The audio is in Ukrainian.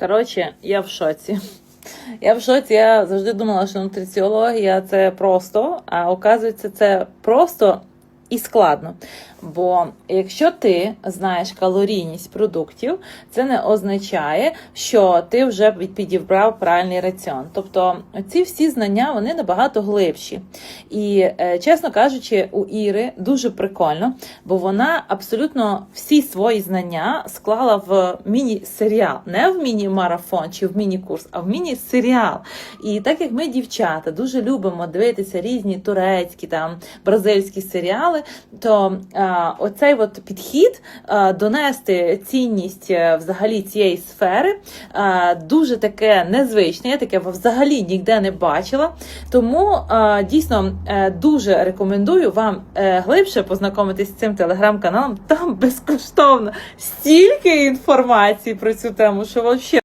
Коротше, я в шоці. Я в шоці, я завжди думала, що нутриціологія це просто, а оказується, це просто і складно. Бо якщо ти знаєш калорійність продуктів, це не означає, що ти вже підібрав правильний раціон. Тобто ці всі знання вони набагато глибші. І е, чесно кажучи, у Іри дуже прикольно, бо вона абсолютно всі свої знання склала в міні-серіал, не в міні-марафон чи в міні-курс, а в міні-серіал. І так як ми, дівчата, дуже любимо дивитися різні турецькі там бразильські серіали, то а, оцей от підхід а, донести цінність е, взагалі цієї сфери дуже таке незвичне. Я таке взагалі ніде не бачила. Тому дійсно е, дуже рекомендую вам е, глибше познайомитись з цим телеграм-каналом. Там безкоштовно стільки інформації про цю тему, що взагалі